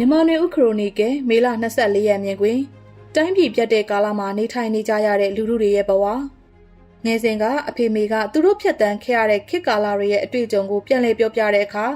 မြန်မာနယ်ဥခရိုနီကယ်မေလ24ရက်မြင်တွင်တိုင်းပြည်ပြတ်တဲ့ကာလမှာနေထိုင်နေကြရတဲ့လူလူတွေရဲ့ဘဝငယ်စဉ်ကအဖေမေကသူတို့ဖြတ်တန်းခဲ့ရတဲ့ခေတ်ကာလတွေရဲ့အတွေ့အကြုံကိုပြန်လည်ပြောပြတဲ့အခါ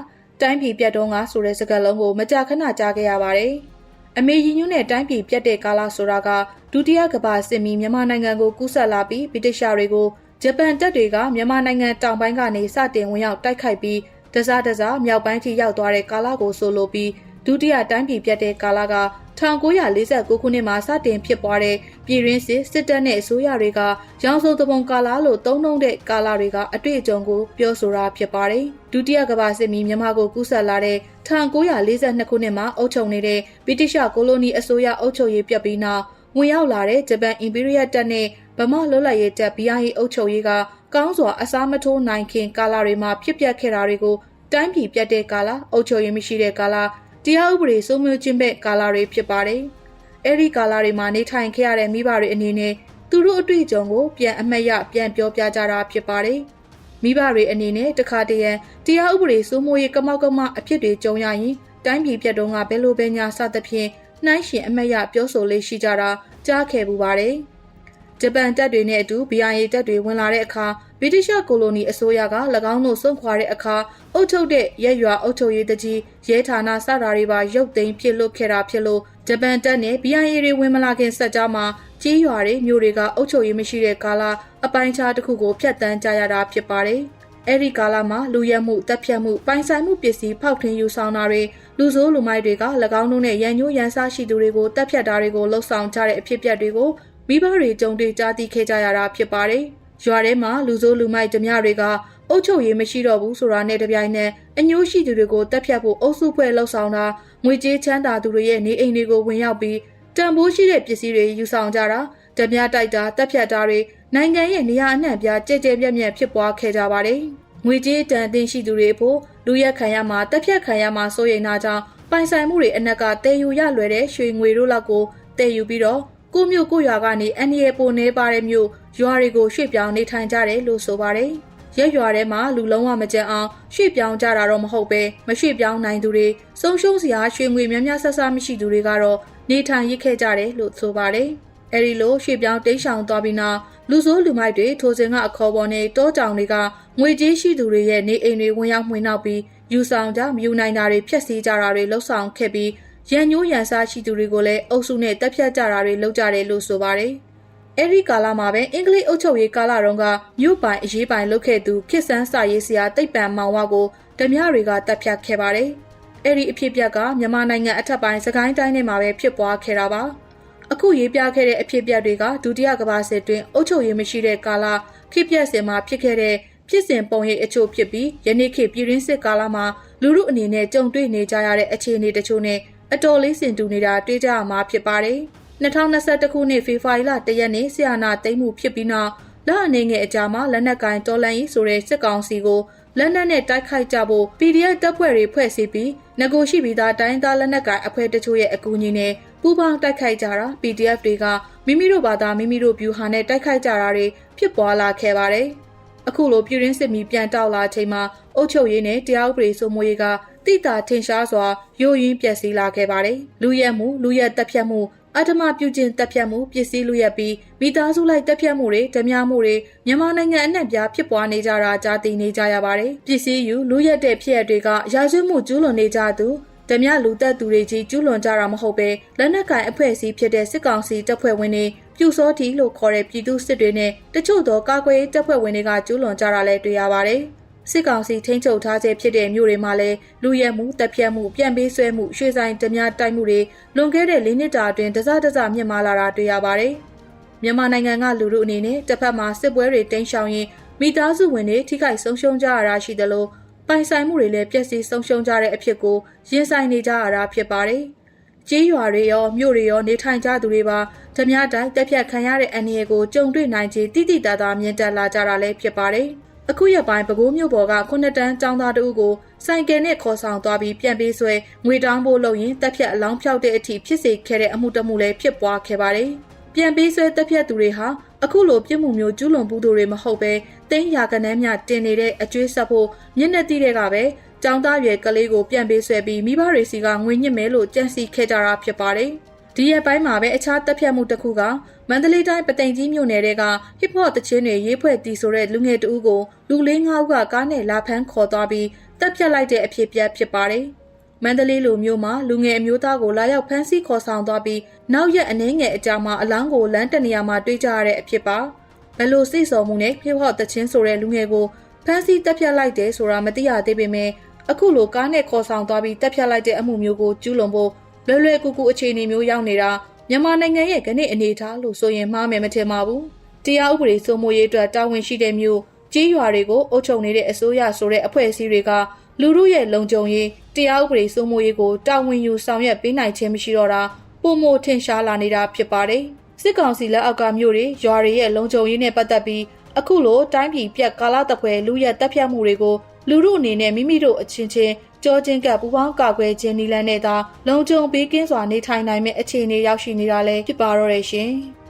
တိုင်းပြည်ပြတ်တော့ငါဆိုတဲ့စကားလုံးကိုမကြာခဏကြားခဲ့ရပါတယ်။အမေရင်ညွန်းတဲ့တိုင်းပြည်ပြတ်တဲ့ကာလဆိုတာကဒုတိယကမ္ဘာစစ်မီမြန်မာနိုင်ငံကိုကူးစက်လာပြီးဗြိတိရှတွေကိုဂျပန်တပ်တွေကမြန်မာနိုင်ငံတောင်ပိုင်းကနေစတင်ဝင်ရောက်တိုက်ခိုက်ပြီးတစားတစားမြောက်ပိုင်းထိရောက်သွားတဲ့ကာလကိုဆိုလိုပြီး ဒုတိယတိုင်းပြည်ပြတ်တဲ့ကာလက1949ခုနှစ်မှာစတင်ဖြစ်ပွားတဲ့ပြည်ရင်းစစ်စစ်တပ်နဲ့အစိုးရတွေကရောင်စုံတပုံကာလလို့သုံးနှုံတဲ့ကာလတွေကအတွေ့အကြုံကိုပြောဆိုတာဖြစ်ပါတယ်။ဒုတိယကမ္ဘာစစ်မီမြန်မာကိုကူးစက်လာတဲ့1942ခုနှစ်မှာအုပ်ချုပ်နေတဲ့ဗြိတိရှကိုလိုနီအစိုးရအုပ်ချုပ်ရေးပြတ်ပြီးနောက်ဝင်ရောက်လာတဲ့ဂျပန်အင်ပီရီးယယ်တပ်နဲ့ဗမာလွတ်လပ်ရေးတပ် BIA အုပ်ချုပ်ရေးကကောင်းစွာအစားမထိုးနိုင်ခင်ကာလတွေမှာဖြစ်ပျက်ခဲ့တာတွေကိုတိုင်းပြည်ပြတ်တဲ့ကာလအုပ်ချုပ်ရေးမရှိတဲ့ကာလ တရားဥပဒေစိုးမိုးခြင်းပဲကာလတွေဖြစ်ပါတယ်။အဲဒီကာလတွေမှာနေထိုင်ခဲ့ရတဲ့မိဘတွေအနေနဲ့သူတို့အတွေ့အကြုံကိုပြန်အမှတ်ရပြန်ပြောပြကြတာဖြစ်ပါတယ်။မိဘတွေအနေနဲ့တခါတရံတရားဥပဒေစိုးမိုးရေးကမောက်ကမအဖြစ်တွေကြုံရရင်တိုင်းပြည်ပြတ်တုန်းကဘယ်လိုပဲညာစသဖြင့်နှိုင်းရှင်အမတ်ရပြောဆိုလေးရှိကြတာကြားခဲ့ပူပါတယ်။ဂျပန်တပ်တွေနဲ့အတူ BIA တပ်တွေဝင်လာတဲ့အခါ ဗြိတိရှကိုလိုနီအစိုးရက၎င်းတို့စွန့်ခွာတဲ့အခါအုပ်ချုပ်တဲ့ရဲရွာအုပ်ချုပ်ရေးတကြီးရဲဌာနစတာတွေပါရုပ်သိမ်းပြစ်လွတ်ခဲ့တာဖြစ်လို့ဂျပန်တပ်နဲ့ BIA တွေဝင်မလာခင်ဆက်ကြားမှာကြီးရွာတွေမြို့တွေကအုပ်ချုပ်ရေးမရှိတဲ့ကာလအပိုင်းခြားတစ်ခုကိုဖျက်ဆီးကြရတာဖြစ်ပါတယ်။အဲ့ဒီကာလမှာလူရဲမှုတပ်ဖြတ်မှုပိုင်ဆိုင်မှုပစ္စည်းဖောက်ထွင်းယူဆောင်တာတွေလူဆိုးလူမိုက်တွေက၎င်းတို့နဲ့ရန်ညိုးရန်စားရှိသူတွေကိုတပ်ဖြတ်တာတွေကိုလှုပ်ဆောင်ကြတဲ့အဖြစ်အပျက်တွေကိုမိဘတွေကြုံတွေ့ကြားသိခဲ့ကြရတာဖြစ်ပါတယ်။ ရွာထဲမှာလူဆိုးလူမိုက်ဓမြတွေကအုပ်ချုပ်ရေးမရှိတော့ဘူးဆိုတာနဲ့တပြိုင်နက်အညိုးရှိသူတွေကိုတပ်ဖြတ်ဖို့အုပ်စုဖွဲ့လှုပ်ဆောင်တာငွေကြေးချမ်းသာသူတွေရဲ့နေအိမ်တွေကိုဝင်ရောက်ပြီးတန်ဖိုးရှိတဲ့ပစ္စည်းတွေယူဆောင်ကြတာဓမြတိုက်တာတပ်ဖြတ်တာတွေနိုင်ငံရဲ့နေရာအနှံ့ပြားကြဲကြဲပြန့်ပြန့်ဖြစ်ပွားခဲ့ကြပါတယ်။ငွေကြေးတန်တင်ရှိသူတွေဖို့လူရက်ခံရမှာတပ်ဖြတ်ခံရမှာစိုးရိမ်တာကြောင့်ပိုင်ဆိုင်မှုတွေအနက်ကတည်ယူရလွယ်တဲ့ရွှေငွေတို့လောက်ကိုတည်ယူပြီးတော့ ကိုမျိုးကိုရွာကနေအန်ဒီရဲ့ပုံနေပါတဲ့မြို့ရွာတွေကိုရွှေ့ပြောင်းနေထိုင်ကြတယ်လို့ဆိုပါတယ်။ရက်ရွာထဲမှာလူလုံးဝမကြံအောင်ရွှေ့ပြောင်းကြတာတော့မဟုတ်ပဲမရွှေ့ပြောင်းနိုင်သူတွေဆုံးရှုံးစရာရွှေငွေများများဆဆမရှိသူတွေကတော့နေထိုင်ရစ်ခဲ့ကြတယ်လို့ဆိုပါတယ်။အဲဒီလိုရွှေ့ပြောင်းတိတ်ဆောင်သွားပြီးနောက်လူဆိုးလူမိုက်တွေထိုစဉ်ကအခေါ်ပေါ်နဲ့တောကြောင်တွေကငွေကြေးရှိသူတွေရဲ့နေအိမ်တွေဝင်ရောက်မှွေနောက်ပြီးယူဆောင်ကြမယူနိုင်တာတွေဖျက်ဆီးကြတာတွေလှုပ်ဆောင်ခဲ့ပြီး ရန်ညိုးရန်စားရှိသူတွေကိုလည်းအုပ်စုနဲ့တက်ဖြတ်ကြတာတွေလုပ်ကြတယ်လို့ဆိုပါတယ်။အဲဒီကာလမှာပဲအင်္ဂလိပ်အုပ်ချုပ်ရေးကာလတုန်းကမြို့ပိုင်အရေးပိုင်လုပ်ခဲ့သူခစ်ဆန်းစာရေးဆရာတိတ်ပံမောင်ဝကိုဓမြတွေကတက်ဖြတ်ခဲ့ပါတယ်။အဲဒီအဖြစ်အပျက်ကမြန်မာနိုင်ငံအထက်ပိုင်းစကိုင်းတိုင်းထဲမှာပဲဖြစ်ပွားခဲ့တာပါ။အခုရေးပြခဲ့တဲ့အဖြစ်အပျက်တွေကဒုတိယကမ္ဘာစစ်တွင်အုပ်ချုပ်ရေးမရှိတဲ့ကာလဖြစ်ပျက်စင်မှာဖြစ်ခဲ့တဲ့ဖြစ်စဉ်ပုံရိပ်အချို့ဖြစ်ပြီးယနေ့ခေတ်ပြည်ရင်းစစ်ကာလမှာလူမှုအနေနဲ့ကြုံတွေ့နေကြရတဲ့အခြေအနေတချို့နဲ့ အတော်လေးစင်တူနေတာတွေ့ကြရမှာဖြစ်ပါတယ်။2021ခုနှစ်ဖေဖော်ဝါရီလ1ရက်နေ့ဆီယနာသိမ်းမှုဖြစ်ပြီးနောက်လအနေငယ်အကြာမှာလက်နက်ကင်တော်လန်ရေးဆိုတဲ့စစ်ကောင်စီကိုလက်နက်နဲ့တိုက်ခိုက်ကြဖို့ PDF တပ်ဖွဲ့တွေဖွဲ့စည်းပြီးငကိုရှိပြီးသားတိုင်းသားလက်နက်ကင်အဖွဲ့တချို့ရဲ့အကူအညီနဲ့ပူးပေါင်းတိုက်ခိုက်ကြတာ PDF တွေကမိမိတို့ဘာသာမိမိတို့ဗျူဟာနဲ့တိုက်ခိုက်ကြတာတွေဖြစ်ပွားလာခဲ့ပါတယ်။ အခုလိုပြည်ရင်းစစ်မီပြန်တောက်လာချိန်မှာအုပ်ချုပ်ရေးနဲ့တရားဥပဒေစိုးမိုးရေးကတိတာထင်ရှားစွာယိုယွင်းပျက်စီးလာခဲ့ပါတယ်။လူရက်မှုလူရက်တက်ဖြတ်မှုအတ္တမပြုကျင့်တက်ဖြတ်မှုပစ္စည်းလူရက်ပြီးမိသားစုလိုက်တက်ဖြတ်မှုတွေဓမြမှုတွေမြန်မာနိုင်ငံအနှံ့ပြားဖြစ်ပွားနေကြတာကြားသိနေကြရပါတယ်။ပစ္စည်းယူလူရက်တဲ့ဖြစ်ရတွေကရာဇဝတ်မှုကျူးလွန်နေကြသူ ဓမြလူသက်သူတွေကြီးကျူးလွန်ကြတာမဟုတ်ပဲလက်နက်ကင်အဖွဲ့အစည်းဖြစ်တဲ့စစ်ကောင်စီတပ်ဖွဲ့ဝင်တွေပြူစောတီလို့ခေါ်တဲ့ပြည်သူစစ်တွေနဲ့တချို့သောကာကွယ်ရေးတပ်ဖွဲ့ဝင်တွေကကျူးလွန်ကြတာလည်းတွေ့ရပါတယ်။စစ်ကောင်စီထိန်းချုပ်ထားခြင်းဖြစ်တဲ့မြို့တွေမှာလည်းလူရဲမှုတပ်ဖြတ်မှုပြန်ပေးဆွဲမှုရွှေဆိုင်ဓမြတိုက်မှုတွေလွန်ခဲ့တဲ့၄နှစ်တာအတွင်းတစတစမြင့်မာလာတာတွေ့ရပါတယ်။မြန်မာနိုင်ငံကလူတို့အနေနဲ့တစ်ဖက်မှာစစ်ပွဲတွေတင်းရှောင်ရင်မိသားစုဝင်တွေထိခိုက်ဆုံးရှုံးကြရတာရှိသလို ပိုင်ဆိုင်မှုတွေလည်းပျက်စီးဆုံးရှုံးကြတဲ့အဖြစ်ကိုရင်ဆိုင်နေကြရတာဖြစ်ပါတယ်။ကြေးရွာတွေရောမြို့တွေရောနေထိုင်ကြသူတွေပါဓမြတိုင်းတက်ဖြတ်ခံရတဲ့အန္တရာယ်ကိုကြုံတွေ့နိုင်ခြင်းတိတိတသားမြင်တက်လာကြတာလည်းဖြစ်ပါတယ်။အခုရက်ပိုင်းပဲခူးမြို့ပေါ်ကခုနှစ်တန်းចောင်းသားတဦးကိုဆိုင်ကယ်နဲ့ခေါ်ဆောင်သွားပြီးပြန်ပေးဆွဲငွေတောင်းဖို့လုပ်ရင်တက်ဖြတ်အလောင်းဖြောက်တဲ့အထိဖြစ်စေခဲ့တဲ့အမှုတမှုလည်းဖြစ်ပွားခဲ့ပါတယ်။ပြန်ပေးဆွဲတက်ဖြတ်သူတွေဟာ အခုလိုပြစ်မှုမျိုးကျူးလွန်မှုတွေမဟုတ်ပဲတင်းရာကနန်းမြတင်နေတဲ့အကျွေးဆက်ဖို့မျက်နှာတိတဲ့ကပဲចောင်းသားရွယ်ကလေးကိုပြန်ပေးဆွဲပြီးမိဘတွေစီကငွေညစ်မဲလို့ကြံစီခဲ့ကြတာဖြစ်ပါတယ်။ဒီရက်ပိုင်းမှာပဲအခြားတပ်ဖြတ်မှုတစ်ခုကမန္တလေးတိုင်းပသိမ်ကြီးမြို့နယ်တဲက hip hop တချင်းတွေရေးဖွဲ့တီးဆိုတဲ့လူငယ်တဦးကိုလူလေးငါးဦးကကားနဲ့လာဖမ်းခေါ်သွားပြီးတပ်ဖြတ်လိုက်တဲ့အဖြစ်အပျက်ဖြစ်ပါတယ်။ မန္တလေးလိုမျိုးမှာလူငယ်အမျိုးသားကိုလာရောက်ဖမ်းဆီးခေါ်ဆောင်သွားပြီးနောက်ရက်အနည်းငယ်အကြာမှာအလောင်းကိုလမ်းတနေရာမှာတွေ့ကြရတဲ့အဖြစ်ပါဘယ်လိုစိတ်ဆော်မှုနဲ့ဖေဖော့တချင်းဆိုတဲ့လူငယ်ကိုဖမ်းဆီးတပ်ဖြတ်လိုက်တယ်ဆိုတာမသိရသေးပေမဲ့အခုလိုကားနဲ့ခေါ်ဆောင်သွားပြီးတပ်ဖြတ်လိုက်တဲ့အမှုမျိုးကိုကျူးလွန်ဖို့လွယ်လွယ်ကူကူအခြေအနေမျိုးရောက်နေတာမြန်မာနိုင်ငံရဲ့ကနေ့အနေအထားလို့ဆိုရင်မှားမယ်မထင်ပါဘူးတရားဥပဒေစိုးမိုးရေးအတွက်တာဝန်ရှိတဲ့မျိုးကြီးရွာတွေကိုအုပ်ချုပ်နေတဲ့အစိုးရဆိုတဲ့အဖွဲ့အစည်းတွေကလူမှုရဲ့လုံခြုံရေး တရားဥပဒေစိုးမိုးရေးကိုတာဝန်ယူဆောင်ရွက်ပေးနိုင်ခြင်းမရှိတော့တာပုံမထင်ရှားလာနေတာဖြစ်ပါတယ်။စစ်ကောင်စီလက်အောက်ကမြို့တွေရွာတွေရဲ့လုံခြုံရေးနဲ့ပတ်သက်ပြီးအခုလိုတိုင်းပြည်ပြက်ကာလတပွဲလူရက်တပ်ဖြတ်မှုတွေကိုလူမှုအနေနဲ့မိမိတို့အချင်းချင်းကြောချင်းကပ်ပူပေါင်းကာကွယ်ခြင်းနည်းလမ်းနဲ့သာလုံခြုံပေးကင်းစွာနေထိုင်နိုင်မယ့်အခြေအနေရောက်ရှိနေတာလည်းဖြစ်ပါတော့တယ်ရှင်။